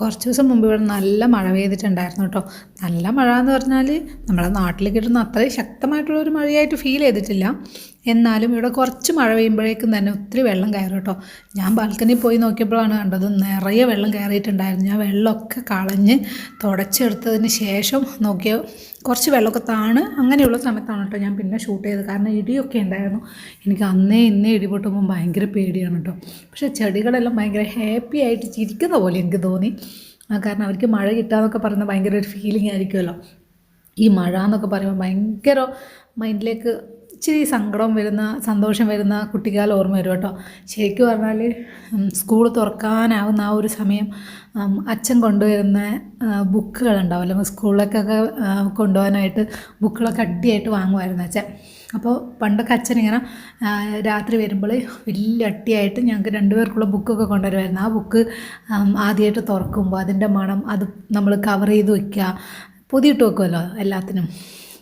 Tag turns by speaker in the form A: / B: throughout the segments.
A: കുറച്ച് ദിവസം മുമ്പ് ഇവിടെ നല്ല മഴ പെയ്തിട്ടുണ്ടായിരുന്നു കേട്ടോ. നല്ല മഴ എന്ന് പറഞ്ഞാൽ നമ്മുടെ നാട്ടിൽ കിട്ടുന്ന അത്രയും ശക്തമായിട്ടുള്ള ഒരു മഴയായിട്ട് ഫീൽ ചെയ്തിട്ടില്ല. എന്നാലും ഇവിടെ കുറച്ച് മഴ പെയ്യുമ്പോഴേക്കും തന്നെ ഒത്തിരി വെള്ളം കയറും കേട്ടോ. ഞാൻ ബാൽക്കണിയിൽ പോയി നോക്കിയപ്പോഴാണ് കണ്ടത് നിറയെ വെള്ളം കയറിയിട്ടുണ്ടായിരുന്നു. ഞാൻ വെള്ളമൊക്കെ കളഞ്ഞ് തുടച്ചെടുത്തതിന് ശേഷം നോക്കിയ കുറച്ച് വെള്ളമൊക്കെ താണ് അങ്ങനെയുള്ള സമയത്താണ് കേട്ടോ ഞാൻ പിന്നെ ഷൂട്ട് ചെയ്തത്. കാരണം ഇടിയൊക്കെ ഉണ്ടായിരുന്നു. എനിക്ക് അന്നേ ഇന്നേ ഇടി പൊട്ടുമ്പോൾ ഭയങ്കര പേടിയാണ് കേട്ടോ. പക്ഷേ ചെടികളെല്ലാം ഭയങ്കര ഹാപ്പി ആയിട്ട് ചിരിക്കുന്ന പോലെ എനിക്ക് തോന്നി. കാരണം അവർക്ക് മഴ കിട്ടാന്നൊക്കെ പറയുന്നത് ഭയങ്കര ഒരു ഫീലിംഗ് ആയിരിക്കുമല്ലോ. ഈ മഴ എന്നൊക്കെ പറയുമ്പോൾ ഭയങ്കര മൈൻഡിലേക്ക് ഇച്ചിരി സങ്കടം വരുന്ന സന്തോഷം വരുന്ന കുട്ടിക്കാലം ഓർമ്മ വരും കേട്ടോ. ശരിക്കും പറഞ്ഞാൽ സ്കൂൾ തുറക്കാനാവുന്ന ആ ഒരു സമയം അച്ഛൻ കൊണ്ടുവരുന്ന ബുക്കുകളുണ്ടാവുമല്ലോ. സ്കൂളിലേക്കൊക്കെ കൊണ്ടുപോകാനായിട്ട് ബുക്കുകളൊക്കെ അടിയായിട്ട് വാങ്ങുമായിരുന്നു അച്ഛൻ. അപ്പോൾ പണ്ടൊക്കെ അച്ഛൻ ഇങ്ങനെ രാത്രി വരുമ്പോൾ വലിയ അട്ടിയായിട്ട് ഞങ്ങൾക്ക് രണ്ടുപേർക്കുള്ള ബുക്കൊക്കെ കൊണ്ടുവരുമായിരുന്നു. ആ ബുക്ക് ആദ്യമായിട്ട് തുറക്കുമ്പോൾ അതിന്റെ മണം അത് നമ്മൾ കവർ ചെയ്ത് വയ്ക്കുക പൊതിയിട്ട് വെക്കുമല്ലോ എല്ലാത്തിനും.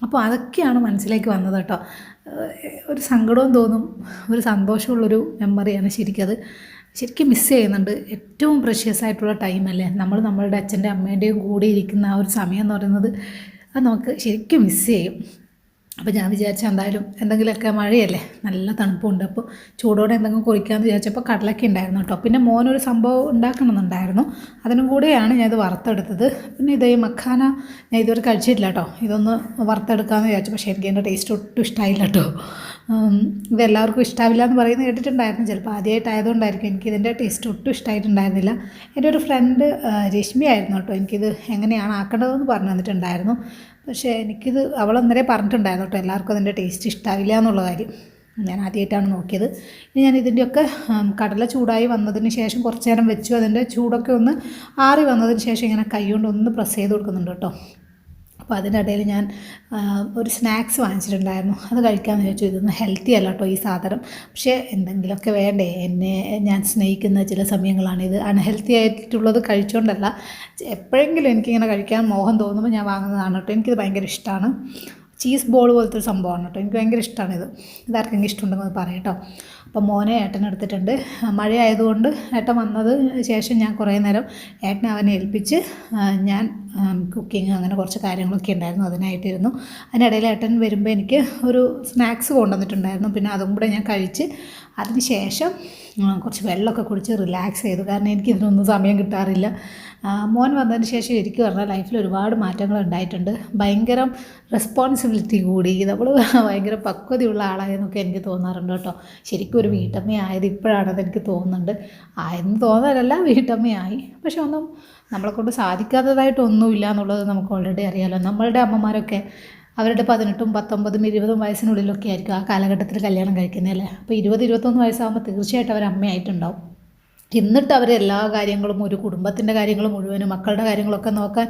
A: അപ്പോൾ അതൊക്കെയാണ് മനസ്സിലേക്ക് വന്നത് കേട്ടോ. ഒരു സങ്കടവും തോന്നും ഒരു സന്തോഷമുള്ളൊരു മെമ്മറിയാണ് അത്. ശരിക്കും മിസ് ചെയ്യുന്നുണ്ട്. ഏറ്റവും പ്രഷ്യസ് ആയിട്ടുള്ള ടൈമല്ലേ നമ്മൾ നമ്മളുടെ അച്ഛന്റെ അമ്മേന്റെയും കൂടെ ഇരിക്കുന്ന ആ ഒരു സമയം എന്ന് പറയുന്നത് അത് നമുക്ക് ശരിക്കും മിസ് ചെയ്യും. അപ്പോൾ ഞാൻ വിചാരിച്ച എന്തായാലും എന്തെങ്കിലുമൊക്കെ മഴയല്ലേ? നല്ല തണുപ്പുണ്ട്. അപ്പോൾ ചൂടോടെ എന്തെങ്കിലും കുറിക്കാമെന്ന് വിചാരിച്ചപ്പോൾ കടലൊക്കെ ഉണ്ടായിരുന്നു കേട്ടോ പിന്നെ മോനൊരു സംഭവം ഉണ്ടാക്കണമെന്നുണ്ടായിരുന്നു. അതിനും കൂടെയാണ് ഞാൻ ഇത് വറുത്തെടുത്തത്. പിന്നെ ഇതേ മഖാന ഞാൻ ഇതുവരെ കഴിച്ചിട്ടില്ല കേട്ടോ ഇതൊന്ന് വറുത്തെടുക്കാമെന്ന് വിചാരിച്ചു. പക്ഷേ എനിക്ക് എന്റെ ടേസ്റ്റ് ഒട്ടും ഇഷ്ടമായില്ല കേട്ടോ ഇതെല്ലാവർക്കും ഇഷ്ടമില്ല എന്ന് പറയുന്നത് കേട്ടിട്ടുണ്ടായിരുന്നു. ചിലപ്പോൾ ആദ്യമായിട്ടായതുകൊണ്ടായിരിക്കും എനിക്ക് ഇതിന്റെ ടേസ്റ്റ് ഒട്ടും ഇഷ്ടമായിട്ടുണ്ടായിരുന്നില്ല എന്റെ ഒരു ഫ്രണ്ട് രശ്മി ആയിരുന്നു കേട്ടോ എനിക്കിത് എങ്ങനെയാണ് ആക്കേണ്ടതെന്ന് പറഞ്ഞു തന്നിട്ടുണ്ടായിരുന്നു. പക്ഷേ എനിക്കിത് അവൾ അന്നേരം പറഞ്ഞിട്ടുണ്ടായിരുന്നു കേട്ടോ എല്ലാവർക്കും അതിന്റെ ടേസ്റ്റ് ഇഷ്ടാവില്ല എന്നുള്ള കാര്യം. ഞാൻ ആദ്യമായിട്ടാണ് നോക്കിയത്. ഇനി ഞാൻ ഇതിന്റെയൊക്കെ കടല ചൂടായി വന്നതിന് ശേഷം കുറച്ച് നേരം വെച്ചു അതിന്റെ ചൂടൊക്കെ ഒന്ന് ആറി വന്നതിന് ശേഷം ഇങ്ങനെ കൈ കൊണ്ട് ഒന്ന് പ്രസ് ചെയ്ത് കൊടുക്കുന്നുണ്ട് കേട്ടോ. അപ്പോൾ അതിനിടയിൽ ഞാൻ ഒരു സ്നാക്സ് വാങ്ങിച്ചിട്ടുണ്ടായിരുന്നു. അത് കഴിക്കാമെന്ന് വിചാരിച്ചു. ഇതൊന്നും ഹെൽത്തി അല്ല കേട്ടോ ഈ സാധനം. പക്ഷേ എന്തെങ്കിലുമൊക്കെ വേണ്ടേ? എന്നെ ഞാൻ സ്നേഹിക്കുന്ന ചില സമയങ്ങളാണ് ഇത്. അൺഹെൽത്തി ആയിട്ടുള്ളത് കഴിച്ചുകൊണ്ടല്ല എപ്പോഴെങ്കിലും എനിക്കിങ്ങനെ കഴിക്കാൻ മോഹം തോന്നുമ്പോൾ ഞാൻ വാങ്ങുന്നതാണ് കേട്ടോ. എനിക്കിത് ഭയങ്കര ഇഷ്ടമാണ് ചീസ് ബോൾ പോലത്തെ ഒരു സംഭവമാണ് കേട്ടോ. എനിക്ക് ഭയങ്കര ഇഷ്ടമാണ് ഇത് ഇതാർക്കെങ്കിലും ഇഷ്ടമുണ്ടെന്ന് പറയാം കേട്ടോ. അപ്പോൾ മോനെ ഏട്ടൻ എടുത്തിട്ടുണ്ട്. മഴയായതുകൊണ്ട് ഏട്ടൻ വന്നത് ശേഷം ഞാൻ കുറേ നേരം ഏട്ടനെ അവനെ ഏൽപ്പിച്ച് ഞാൻ കുക്കിംഗ് അങ്ങനെ കുറച്ച് കാര്യങ്ങളൊക്കെ ഉണ്ടായിരുന്നു അതിനായിട്ടിരുന്നു. അതിനിടയിൽ ഏട്ടൻ വരുമ്പോൾ എനിക്ക് ഒരു സ്നാക്സ് കൊണ്ടുവന്നിട്ടുണ്ടായിരുന്നു. പിന്നെ അതും കൂടെ ഞാൻ കഴിച്ച് അതിന് ശേഷം കുറച്ച് വെള്ളമൊക്കെ കുടിച്ച് റിലാക്സ് ചെയ്തു. കാരണം എനിക്ക് ഇതിനൊന്നും സമയം കിട്ടാറില്ല. മോൻ വന്നതിന് ശേഷം എനിക്ക് പറഞ്ഞാൽ ലൈഫിൽ ഒരുപാട് മാറ്റങ്ങൾ ഉണ്ടായിട്ടുണ്ട്. ഭയങ്കര റെസ്പോൺസിബിലിറ്റി കൂടി. നമ്മൾ ഭയങ്കര പക്വതയുള്ള ആളായെന്നൊക്കെ എനിക്ക് തോന്നാറുണ്ട് കേട്ടോ. ശരിക്കും ഒരു വീട്ടമ്മയായത് ഇപ്പോഴാണെന്ന് എനിക്ക് തോന്നുന്നുണ്ട്. ആയെന്ന് തോന്നലല്ല വീട്ടമ്മയായി. പക്ഷെ ഒന്നും നമ്മളെക്കൊണ്ട് സാധിക്കാത്തതായിട്ടൊന്നുമില്ല എന്നുള്ളത് നമുക്ക് ഓൾറെഡി അറിയാമല്ലോ നമ്മളുടെ അമ്മമാരൊക്കെ അവരുടെ പതിനെട്ടും പത്തൊമ്പതും ഇരുപതും വയസ്സിനുള്ളിലൊക്കെ ആയിരിക്കും ആ കാലഘട്ടത്തിൽ കല്യാണം കഴിക്കുന്നതല്ലേ? അപ്പോൾ ഇരുപത് ഇരുപത്തൊന്ന് വയസ്സാകുമ്പോൾ തീർച്ചയായിട്ടും അവർ അമ്മയായിട്ടുണ്ടാവും എന്നിട്ട് അവർ എല്ലാ കാര്യങ്ങളും ഒരു കുടുംബത്തിന്റെ കാര്യങ്ങൾ മുഴുവനും മക്കളുടെ കാര്യങ്ങളൊക്കെ നോക്കാൻ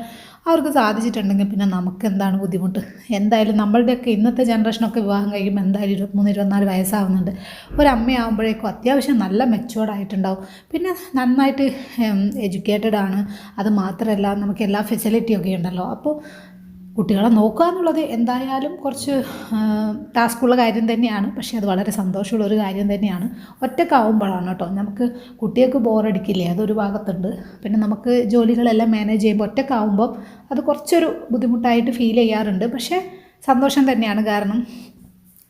A: അവർക്ക് സാധിച്ചിട്ടുണ്ടെങ്കിൽ പിന്നെ നമുക്ക് എന്താണ് ബുദ്ധിമുട്ട്? എന്തായാലും നമ്മളുടെയൊക്കെ ഇന്നത്തെ ജനറേഷനൊക്കെ വിവാഹം കഴിയുമ്പോൾ എന്തായാലും ഇരുപത്തിമൂന്ന് ഇരുപത്തിനാല് വയസ്സാവുന്നുണ്ട്. ഒരമ്മയാകുമ്പോഴേക്കും അത്യാവശ്യം നല്ല മെച്ചുവേർഡ് ആയിട്ടുണ്ടാവും. പിന്നെ നന്നായിട്ട് എഡ്യൂക്കേറ്റഡ് ആണ്. അത് മാത്രമല്ല നമുക്ക് എല്ലാ ഫെസിലിറ്റിയൊക്കെ ഉണ്ടല്ലോ. അപ്പോൾ കുട്ടികളെ നോക്കുക എന്നുള്ളത് എന്തായാലും കുറച്ച് ടാസ്ക്കുള്ള കാര്യം തന്നെയാണ്. പക്ഷേ അത് വളരെ സന്തോഷമുള്ള ഒരു കാര്യം തന്നെയാണ്. ഒറ്റക്കാവുമ്പോഴാണ് കേട്ടോ. നമുക്ക് കുട്ടികൾക്ക് ബോറടിക്കില്ലേ? അതൊരു ഭാഗത്തുണ്ട്. പിന്നെ നമുക്ക് ജോലികളെല്ലാം മാനേജ് ചെയ്യുമ്പോൾ ഒറ്റക്കാവുമ്പോൾ അത് കുറച്ചൊരു ബുദ്ധിമുട്ടായിട്ട് ഫീൽ ചെയ്യാറുണ്ട്. പക്ഷേ സന്തോഷം തന്നെയാണ് കാരണം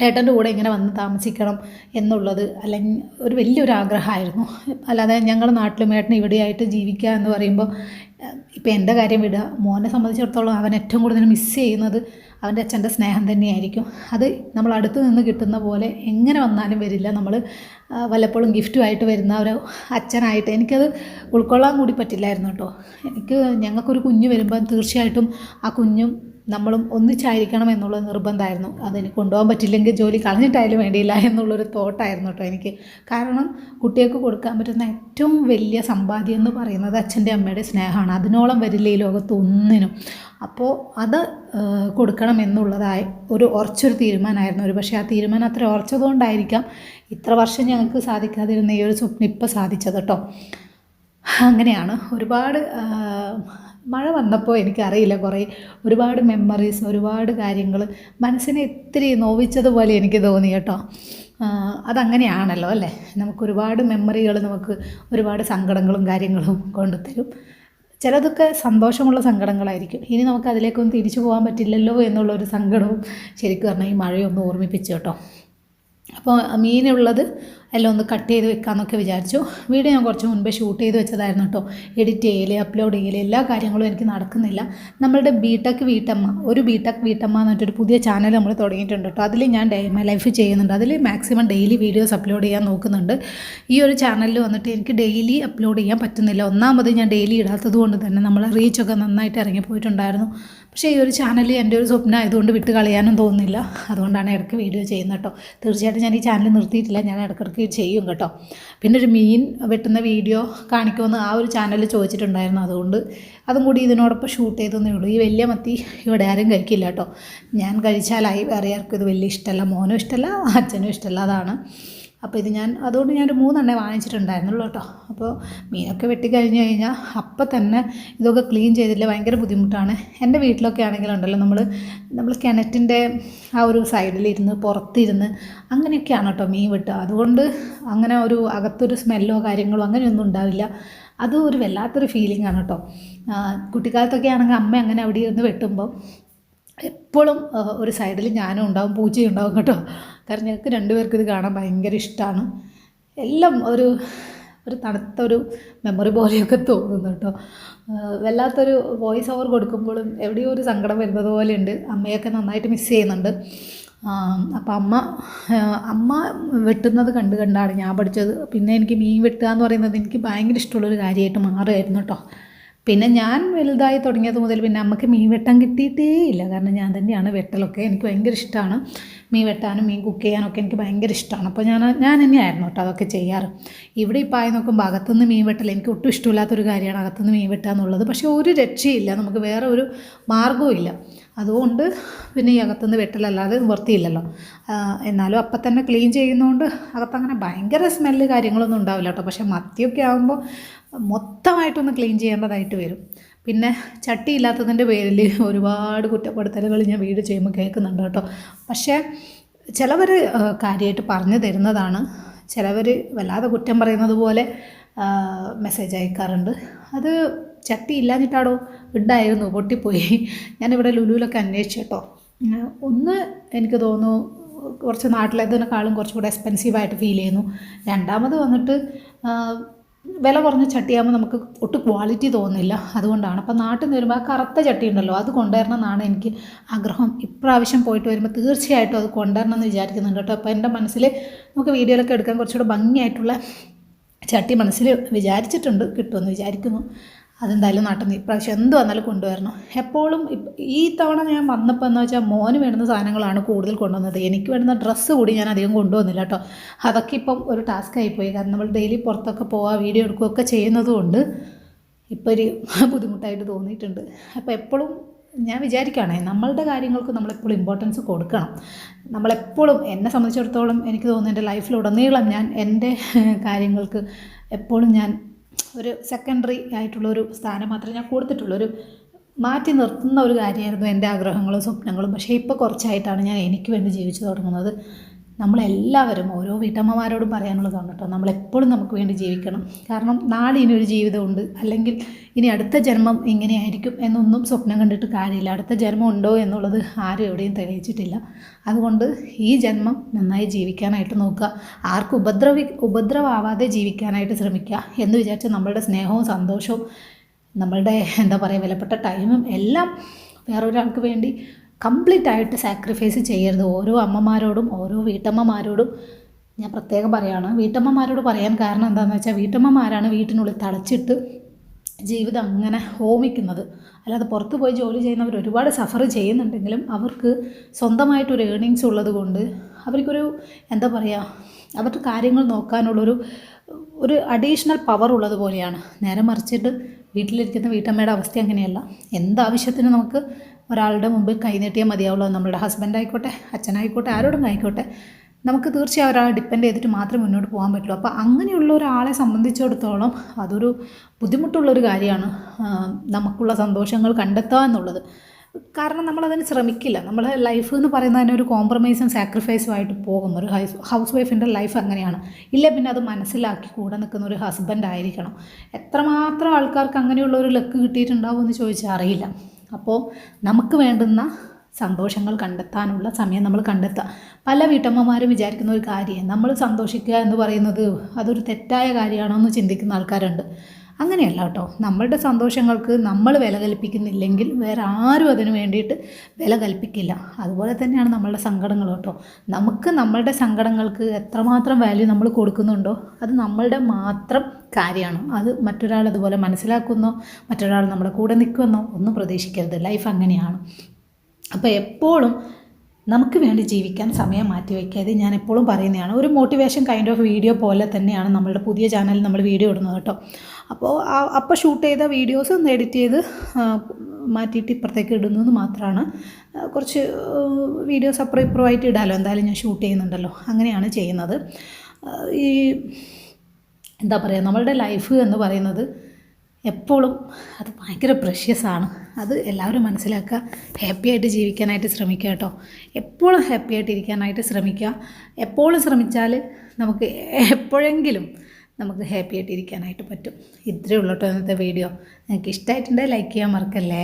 A: ഏട്ടന്റെ കൂടെ ഇങ്ങനെ വന്ന് താമസിക്കണം എന്നുള്ളത് അല്ലെങ്കിൽ ഒരു വലിയൊരു ആഗ്രഹമായിരുന്നു. അല്ലാതെ ഞങ്ങളുടെ നാട്ടിലും ഏട്ടൻ ഇവിടെയായിട്ട് ജീവിക്കുക എന്ന് പറയുമ്പോൾ ഇപ്പം എന്റെ കാര്യം വിടുക മോനെ സംബന്ധിച്ചിടത്തോളം അവൻ ഏറ്റവും കൂടുതൽ മിസ്സ് ചെയ്യുന്നത് അവന്റെ അച്ഛന്റെ സ്നേഹം തന്നെയായിരിക്കും. അത് നമ്മൾ അടുത്ത് നിന്ന് കിട്ടുന്ന പോലെ എങ്ങനെ വന്നാലും വരില്ല. നമ്മൾ വല്ലപ്പോഴും ഗിഫ്റ്റുമായിട്ട് വരുന്ന ഒരു അച്ഛനായിട്ട് എനിക്കത് ഉൾക്കൊള്ളാൻ കൂടി പറ്റില്ലായിരുന്നു കേട്ടോ. എനിക്ക് ഞങ്ങൾക്കൊരു കുഞ്ഞ് വരുമ്പോൾ തീർച്ചയായിട്ടും ആ കുഞ്ഞും നമ്മളും ഒന്നിച്ചായിരിക്കണം എന്നുള്ള നിർബന്ധമായിരുന്നു. അതിന് കൊണ്ടുപോകാൻ പറ്റില്ലെങ്കിൽ ജോലി കളഞ്ഞിട്ടായാലും വേണ്ടിയില്ല എന്നുള്ളൊരു തോട്ടായിരുന്നു കേട്ടോ എനിക്ക്. കാരണം കുട്ടികൾക്ക് കൊടുക്കാൻ പറ്റുന്ന ഏറ്റവും വലിയ സമ്പാദ്യം എന്ന് പറയുന്നത് അച്ഛന്റെ അമ്മയുടെ സ്നേഹമാണ്. അതിനോളം വരില്ല ഈ ലോകത്ത് ഒന്നിനും. അപ്പോൾ അത് കൊടുക്കണം എന്നുള്ളതായി ഒരു ഉറച്ചൊരു തീരുമാനമായിരുന്നു. ഒരു പക്ഷേ ആ തീരുമാനം അത്ര ഉറച്ചതുകൊണ്ടായിരിക്കാം ഇത്ര വർഷം ഞങ്ങൾക്ക് സാധിക്കാതിരുന്ന ഈ ഒരു സ്വപ്നം ഇപ്പോൾ സാധിച്ചത് കേട്ടോ. അങ്ങനെയാണ്. ഒരുപാട് മഴ വന്നപ്പോൾ എനിക്കറിയില്ല കുറേ ഒരുപാട് മെമ്മറീസ് ഒരുപാട് കാര്യങ്ങൾ മനസ്സിനെ ഇത്തിരി നോവിച്ചതുപോലെ എനിക്ക് തോന്നി കേട്ടോ. അതങ്ങനെയാണല്ലോ അല്ലേ? നമുക്കൊരുപാട് മെമ്മറികൾ നമുക്ക് ഒരുപാട് സങ്കടങ്ങളും കാര്യങ്ങളും കൊണ്ടുതരും. ചിലതൊക്കെ സന്തോഷമുള്ള സങ്കടങ്ങളായിരിക്കും. ഇനി നമുക്ക് അതിലേക്കൊന്നും തിരിച്ചു പോകാൻ പറ്റില്ലല്ലോ എന്നുള്ളൊരു സങ്കടവും ശരിക്കും പറഞ്ഞാൽ ഈ മഴയൊന്ന് ഓർമ്മിപ്പിച്ചു കേട്ടോ. അപ്പോൾ മീനുള്ളത് എല്ലാം ഒന്ന് കട്ട് ചെയ്ത് വെക്കാമെന്നൊക്കെ വിചാരിച്ചു. വീഡിയോ ഞാൻ കുറച്ച് മുൻപേ ഷൂട്ട് ചെയ്ത് വെച്ചതായിരുന്നു കേട്ടോ. എഡിറ്റ് ചെയ്യൽ അപ്ലോഡ് ചെയ്യൽ എല്ലാ കാര്യങ്ങളും എനിക്ക് നടക്കുന്നില്ല. നമ്മളുടെ ബിടെക് വീട്ടമ്മ ഒരു ബിടെക് വീട്ടമ്മ എന്ന് പറഞ്ഞിട്ടൊരു പുതിയ ചാനൽ നമ്മൾ തുടങ്ങിയിട്ടുണ്ട് കേട്ടോ. അതിൽ ഞാൻ ഡേ മൈ ലൈഫ് ചെയ്യുന്നുണ്ട്. അതിൽ മാക്സിമം ഡെയിലി വീഡിയോസ് അപ്ലോഡ് ചെയ്യാൻ നോക്കുന്നുണ്ട്. ഈ ഒരു ചാനലിൽ വന്നിട്ട് എനിക്ക് ഡെയിലി അപ്ലോഡ് ചെയ്യാൻ പറ്റുന്നില്ല. ഒന്നാമത് ഞാൻ ഡെയിലി ഇടാത്തത് കൊണ്ട് തന്നെ നമ്മളെ റീച്ചൊക്കെ നന്നായിട്ട് ഇറങ്ങിപ്പോയിട്ടുണ്ടായിരുന്നു പക്ഷേ ഈ ഒരു ചാനൽ എന്റെ ഒരു സ്വപ്നം ആയതുകൊണ്ട് വിട്ട് കളയാനും തോന്നുന്നില്ല. അതുകൊണ്ടാണ് ഇടയ്ക്ക് വീഡിയോ ചെയ്യുന്നത് കേട്ടോ. തീർച്ചയായിട്ടും ഞാൻ ഈ ചാനൽ നിർത്തിയിട്ടില്ല. ഞാൻ ഇടയ്ക്കിടയ്ക്ക് ചെയ്യും കേട്ടോ. പിന്നെ ഒരു മീൻ വെട്ടുന്ന വീഡിയോ കാണിക്കുമെന്ന് ആ ഒരു ചാനലിൽ ചോദിച്ചിട്ടുണ്ടായിരുന്നു. അതുകൊണ്ട് അതും കൂടി ഇതിനോടൊപ്പം ഷൂട്ട് ചെയ്തെന്നേ ഉള്ളൂ. ഈ വലിയ മത്തി ഇവിടെ ആരും കഴിക്കില്ല കേട്ടോ. ഞാൻ കഴിച്ചാലായി. വേറെ ആർക്കും ഇത് വലിയ ഇഷ്ടമല്ല. മോനും ഇഷ്ടമല്ല അച്ഛനും ഇഷ്ടമല്ല. അതാണ്. അപ്പോൾ ഇത് ഞാൻ അതുകൊണ്ട് ഞാനൊരു മൂന്നെണ്ണേ വാങ്ങിച്ചിട്ടുണ്ടായിരുന്നുള്ളൂ കേട്ടോ. അപ്പോൾ മീനൊക്കെ വെട്ടി കഴിഞ്ഞ് കഴിഞ്ഞാൽ അപ്പം തന്നെ ഇതൊക്കെ ക്ലീൻ ചെയ്തില്ല ഭയങ്കര ബുദ്ധിമുട്ടാണ്. എന്റെ വീട്ടിലൊക്കെ ആണെങ്കിലുണ്ടല്ലോ നമ്മൾ നമ്മൾ കിണറ്റിന്റെ ആ ഒരു സൈഡിലിരുന്ന് പുറത്തിരുന്ന് അങ്ങനെയൊക്കെയാണ് കേട്ടോ മീൻ വെട്ടുക. അതുകൊണ്ട് അങ്ങനെ ഒരു അകത്തൊരു സ്മെല്ലോ കാര്യങ്ങളോ അങ്ങനെയൊന്നും ഉണ്ടാവില്ല. അത് ഒരു വല്ലാത്തൊരു ഫീലിംഗ് ആണ് കേട്ടോ. കുട്ടിക്കാലത്തൊക്കെ ആണെങ്കിൽ അമ്മ അങ്ങനെ അവിടെ ഇരുന്ന് വെട്ടുമ്പോൾ എപ്പോഴും ഒരു സൈഡിൽ ഞാനും ഉണ്ടാവും പൂച്ചയും ഉണ്ടാവും കേട്ടോ. കാരണം ഞങ്ങൾക്ക് രണ്ടുപേർക്കും ഇത് കാണാൻ ഭയങ്കര ഇഷ്ടമാണ്. എല്ലാം ഒരു ഒരു തണുത്തൊരു മെമ്മറി പോലെയൊക്കെ തോന്നുന്നു കേട്ടോ. വല്ലാത്തൊരു വോയിസ് ഓവർ കൊടുക്കുമ്പോഴും എവിടെയോ ഒരു സങ്കടം വരുന്നത് പോലെയുണ്ട്. അമ്മയൊക്കെ നന്നായിട്ട് മിസ് ചെയ്യുന്നുണ്ട്. അപ്പം അമ്മ അമ്മ വെട്ടുന്നത് കണ്ട് കണ്ടാണ് ഞാൻ പഠിച്ചത്. പിന്നെ എനിക്ക് മീൻ വെട്ടുക എന്ന് പറയുന്നത് എനിക്ക് ഭയങ്കര ഇഷ്ടമുള്ളൊരു കാര്യമായിട്ട് മാറുമായിരുന്നു കേട്ടോ. പിന്നെ ഞാൻ വലുതായി തുടങ്ങിയത് മുതൽ പിന്നെ അമ്മയ്ക്ക് മീൻ വെട്ടാൻ കിട്ടിയിട്ടേ ഇല്ല. കാരണം ഞാൻ തന്നെയാണ് വെട്ടലൊക്കെ എനിക്ക് ഭയങ്കര ഇഷ്ടമാണ് മീൻ വെട്ടാനും മീൻ കുക്ക് ചെയ്യാനൊക്കെ എനിക്ക് ഭയങ്കര ഇഷ്ടമാണ് അപ്പോൾ ഞാൻ ഞാൻ തന്നെയായിരുന്നു കേട്ടോ അതൊക്കെ ചെയ്യാറ്. ഇവിടെ ഇപ്പോൾ ആയി നോക്കുമ്പോൾ അകത്തുനിന്ന് മീൻ വെട്ടൽ എനിക്ക് ഒട്ടും ഇഷ്ടമില്ലാത്തൊരു കാര്യമാണ് അകത്തുനിന്ന് മീൻ വെട്ടുക എന്നുള്ളത്. പക്ഷേ ഒരു രക്ഷയില്ല. നമുക്ക് വേറെ ഒരു മാർഗവും ഇല്ല. അതുകൊണ്ട് പിന്നെ ഈ അകത്തുനിന്ന് വെട്ടലല്ലാതെ നിവർത്തിയില്ലല്ലോ. എന്നാലും അപ്പം തന്നെ ക്ലീൻ ചെയ്യുന്നതുകൊണ്ട് അകത്തങ്ങനെ ഭയങ്കര സ്മെല്ല് കാര്യങ്ങളൊന്നും ഉണ്ടാവില്ല കേട്ടോ. പക്ഷേ മത്തിയൊക്കെ ആകുമ്പോൾ മൊത്തമായിട്ടൊന്ന് ക്ലീൻ ചെയ്യേണ്ടതായിട്ട് വരും. പിന്നെ ചട്ടി ഇല്ലാത്തതിന്റെ പേരിൽ ഒരുപാട് കുറ്റപ്പെടുത്തലുകൾ ഞാൻ വീട് ചെയ്യുമ്പോൾ കേൾക്കുന്നുണ്ട് കേട്ടോ. പക്ഷേ ചിലവർ കാര്യമായിട്ട് പറഞ്ഞു തരുന്നതാണ്. ചിലവർ വല്ലാതെ കുറ്റം പറയുന്നത് പോലെ മെസ്സേജ് അയക്കാറുണ്ട്. അത് ചട്ടി ഇല്ലാഞ്ഞിട്ടാടോ ഉണ്ടായിരുന്നു പൊട്ടിപ്പോയി. ഞാനിവിടെ ലുലുവിലൊക്കെ അന്വേഷിച്ചു കേട്ടോ. ഒന്ന് എനിക്ക് തോന്നുന്നു കുറച്ച് നാട്ടിലേതിനേക്കാളും കുറച്ചുകൂടെ എക്സ്പെൻസീവായിട്ട് ഫീൽ ചെയ്യുന്നു. രണ്ടാമത് വന്നിട്ട് വില കുറഞ്ഞ ചട്ടിയാകുമ്പോൾ നമുക്ക് ഒട്ടും ക്വാളിറ്റി തോന്നില്ല അതുകൊണ്ടാണ്. അപ്പോൾ നാട്ടിൽ നിന്ന് വരുമ്പോൾ ആ കറുത്ത ചട്ടി ഉണ്ടല്ലോ അത് കൊണ്ടുവരണം എന്നാണ് എനിക്ക് ആഗ്രഹം. ഇപ്രാവശ്യം പോയിട്ട് വരുമ്പോൾ തീർച്ചയായിട്ടും അത് കൊണ്ടുവരണം എന്ന് വിചാരിക്കുന്നുണ്ട് കേട്ടോ. അപ്പോൾ എന്റെ മനസ്സിൽ നമുക്ക് വീഡിയോയിലൊക്കെ എടുക്കാൻ കുറച്ചുകൂടെ ഭംഗിയായിട്ടുള്ള ചട്ടി മനസ്സിൽ വിചാരിച്ചിട്ടുണ്ട് കിട്ടുമെന്ന് വിചാരിക്കുന്നു. അതെന്തായാലും നാട്ടിൽ നിന്ന് ഇപ്രാവശ്യം എന്ത് വന്നാലും കൊണ്ടുവരണം. എപ്പോഴും ഈ തവണ ഞാൻ വന്നപ്പോൾ എന്ന് വെച്ചാൽ മോന് വേണ്ടുന്ന സാധനങ്ങളാണ് കൂടുതൽ കൊണ്ടുവന്നത്. എനിക്ക് വേണ്ടുന്ന ഡ്രസ്സ് കൂടി ഞാൻ അധികം കൊണ്ടുവന്നില്ല കേട്ടോ അതൊക്കെ ഇപ്പം ഒരു ടാസ്ക് ആയിപ്പോയി. കാരണം നമ്മൾ ഡെയിലി പുറത്തൊക്കെ പോവുക വീഡിയോ എടുക്കുകയൊക്കെ ചെയ്യുന്നതുകൊണ്ട് ഇപ്പോൾ ഒരു ബുദ്ധിമുട്ടായിട്ട് തോന്നിയിട്ടുണ്ട്. അപ്പോൾ എപ്പോഴും ഞാൻ വിചാരിക്കുകയാണേ നമ്മളുടെ കാര്യങ്ങൾക്ക് നമ്മളെപ്പോഴും ഇമ്പോർട്ടൻസ് കൊടുക്കണം. നമ്മളെപ്പോഴും എന്നെ സംബന്ധിച്ചിടത്തോളം എനിക്ക് തോന്നുന്നു എന്റെ ലൈഫിലുടനീളം ഞാൻ എന്റെ കാര്യങ്ങൾക്ക് എപ്പോഴും ഞാൻ ഒരു സെക്കൻഡറി ആയിട്ടുള്ള ഒരു സ്ഥാനം മാത്രമേ ഞാൻ കൊടുത്തിട്ടുള്ളൂ. ഒരു മാറ്റി നിർത്തുന്ന ഒരു കാര്യമായിരുന്നു എന്റെ ആഗ്രഹങ്ങളും സ്വപ്നങ്ങളും. പക്ഷേ ഇപ്പോൾ കുറച്ചായിട്ടാണ് ഞാൻ എനിക്ക് വേണ്ടി ജീവിച്ചു തുടങ്ങുന്നത്. നമ്മളെല്ലാവരും ഓരോ വീട്ടമ്മമാരോടും പറയാനുള്ളതാണ് കേട്ടോ. നമ്മളെപ്പോഴും നമുക്ക് വേണ്ടി ജീവിക്കണം. കാരണം നാളെ ഒരു ജീവിതമുണ്ട്. അല്ലെങ്കിൽ ഇനി അടുത്ത ജന്മം ഇങ്ങനെയായിരിക്കും എന്നൊന്നും സ്വപ്നം കണ്ടിട്ട് കാര്യമില്ല. അടുത്ത ജന്മം ഉണ്ടോ എന്നുള്ളത് ആരും എവിടെയും തെളിയിച്ചിട്ടില്ല. അതുകൊണ്ട് ഈ ജന്മം നന്നായി ജീവിക്കാനായിട്ട് നോക്കുക. ആർക്കും ഉപദ്രവി ഉപദ്രവാവാതെ ജീവിക്കാനായിട്ട് ശ്രമിക്കുക എന്ന് വിചാരിച്ചാൽ നമ്മളുടെ സ്നേഹവും സന്തോഷവും നമ്മളുടെ എന്താ പറയുക വിലപ്പെട്ട ടൈമും എല്ലാം വേറൊരാൾക്ക് വേണ്ടി കംപ്ലീറ്റ് ആയിട്ട് സാക്രിഫൈസ് ചെയ്യരുത്. ഓരോ അമ്മമാരോടും ഓരോ വീട്ടമ്മമാരോടും ഞാൻ പ്രത്യേകം പറയുകയാണ് വീട്ടമ്മമാരോട് പറയാൻ കാരണം എന്താണെന്ന് വെച്ചാൽ വീട്ടമ്മമാരാണ് വീട്ടിനുള്ളിൽ തളച്ചിട്ട് ജീവിതം അങ്ങനെ ഹോമിക്കുന്നത്. അല്ലാതെ പുറത്ത് പോയി ജോലി ചെയ്യുന്നവർ ഒരുപാട് സഫർ ചെയ്യുന്നുണ്ടെങ്കിലും അവർക്ക് സ്വന്തമായിട്ടൊരു ഏണിങ്സ് ഉള്ളത് കൊണ്ട് അവർക്കൊരു എന്താ പറയുക അവർക്ക് കാര്യങ്ങൾ നോക്കാനുള്ളൊരു ഒരു അഡീഷണൽ പവർ ഉള്ളത് പോലെയാണ്. നേരെ മറിച്ചിട്ട് വീട്ടിലിരിക്കുന്ന വീട്ടമ്മയുടെ അവസ്ഥ അങ്ങനെയല്ല. എന്താവശ്യത്തിനും നമുക്ക് ഒരാളുടെ മുമ്പിൽ കൈനീട്ടിയാൽ മതിയാവുള്ളൂ. നമ്മളുടെ ഹസ്ബൻഡ് ആയിക്കോട്ടെ അച്ഛനായിക്കോട്ടെ ആരോടും ആയിക്കോട്ടെ നമുക്ക് തീർച്ചയായും ഒരാളെ ഡിപ്പെൻഡ് ചെയ്തിട്ട് മാത്രമേ മുന്നോട്ട് പോകാൻ പറ്റുള്ളൂ. അപ്പോൾ അങ്ങനെയുള്ള ഒരാളെ സംബന്ധിച്ചിടത്തോളം അതൊരു ബുദ്ധിമുട്ടുള്ളൊരു കാര്യമാണ് നമുക്കുള്ള സന്തോഷങ്ങൾ കണ്ടെത്തുക എന്നുള്ളത്. കാരണം നമ്മളതിന് ശ്രമിക്കില്ല. നമ്മൾ ലൈഫ് എന്ന് പറയുന്നത് തന്നെ ഒരു കോംപ്രമൈസും സാക്രിഫൈസും ആയിട്ട് പോകുന്ന ഒരു ഹൗസ് ഹൗസ് വൈഫിന്റെ ലൈഫ് അങ്ങനെയാണ്. ഇല്ല പിന്നെ അത് മനസ്സിലാക്കി കൂടെ നിൽക്കുന്ന ഒരു ഹസ്ബൻഡ് ആയിരിക്കണം. എത്രമാത്രം ആൾക്കാർക്ക് അങ്ങനെയുള്ള ഒരു ലക്ക് കിട്ടിയിട്ടുണ്ടാവും എന്ന് ചോദിച്ചാൽ അറിയില്ല. അപ്പോൾ നമുക്ക് വേണ്ടുന്ന സന്തോഷങ്ങൾ കണ്ടെത്താനുള്ള സമയം നമ്മൾ കണ്ടെത്തുക. പല വീട്ടമ്മമാരും വിചാരിക്കുന്ന ഒരു കാര്യം നമ്മൾ സന്തോഷിക്കുക എന്ന് പറയുന്നത് അതൊരു തെറ്റായ കാര്യമാണോ എന്ന് ചിന്തിക്കുന്ന ആൾക്കാരുണ്ട്. അങ്ങനെയല്ല കേട്ടോ. നമ്മളുടെ സന്തോഷങ്ങൾക്ക് നമ്മൾ വില കൽപ്പിക്കുന്നില്ലെങ്കിൽ വേറെ ആരും അതിന് വേണ്ടിയിട്ട് വില കൽപ്പിക്കില്ല. അതുപോലെ തന്നെയാണ് നമ്മളുടെ സങ്കടങ്ങൾ കേട്ടോ. നമുക്ക് നമ്മളുടെ സങ്കടങ്ങൾക്ക് എത്രമാത്രം വാല്യൂ നമ്മൾ കൊടുക്കുന്നുണ്ടോ അത് നമ്മളുടെ മാത്രം കാര്യമാണ്. അത് മറ്റൊരാൾ അതുപോലെ മനസ്സിലാക്കുന്നോ മറ്റൊരാൾ നമ്മുടെ കൂടെ നിൽക്കുമെന്നോ ഒന്നും പ്രതീക്ഷിക്കരുത്. ലൈഫ് അങ്ങനെയാണ്. അപ്പോൾ എപ്പോഴും നമുക്ക് വേണ്ടി ജീവിക്കാൻ സമയം മാറ്റി വയ്ക്കാതെ ഞാൻ എപ്പോഴും പറയുന്നതാണ്. ഒരു മോട്ടിവേഷൻ കൈൻഡ് ഓഫ് വീഡിയോ പോലെ തന്നെയാണ് നമ്മളുടെ പുതിയ ചാനലിൽ നമ്മൾ വീഡിയോ ഇടുന്നത് കേട്ടോ. അപ്പോൾ അപ്പോൾ ഷൂട്ട് ചെയ്ത വീഡിയോസ് ഒന്ന് എഡിറ്റ് ചെയ്ത് മാറ്റിയിട്ട് ഇപ്പുറത്തേക്ക് ഇടുന്നത് മാത്രമാണ്. കുറച്ച് വീഡിയോസ് അപ്പുറം ഇപ്പുറമായിട്ട് ഇടാമല്ലോ എന്തായാലും ഞാൻ ഷൂട്ട് ചെയ്യുന്നുണ്ടല്ലോ. അങ്ങനെയാണ് ചെയ്യുന്നത്. ഈ എന്താ പറയുക നമ്മളുടെ ലൈഫ് എന്ന് പറയുന്നത് എപ്പോഴും അത് ഭയങ്കര പ്രഷ്യസാണ് അത് എല്ലാവരും മനസ്സിലാക്കുക. ഹാപ്പി ആയിട്ട് ജീവിക്കാനായിട്ട് ശ്രമിക്കുക കേട്ടോ. എപ്പോഴും ഹാപ്പി ആയിട്ട് ഇരിക്കാനായിട്ട് ശ്രമിക്കുക. എപ്പോഴും ശ്രമിച്ചാൽ നമുക്ക് എപ്പോഴെങ്കിലും നമുക്ക് ഹാപ്പി ആയിട്ട് ഇരിക്കാനായിട്ട് പറ്റും. ഇത്രയേ ഉള്ളൂ കേട്ടോ ഇന്നത്തെ വീഡിയോ നിങ്ങൾക്ക് ഇഷ്ടമായിട്ടുണ്ടെങ്കിൽ ലൈക്ക് ചെയ്യാൻ മറക്കല്ലേ?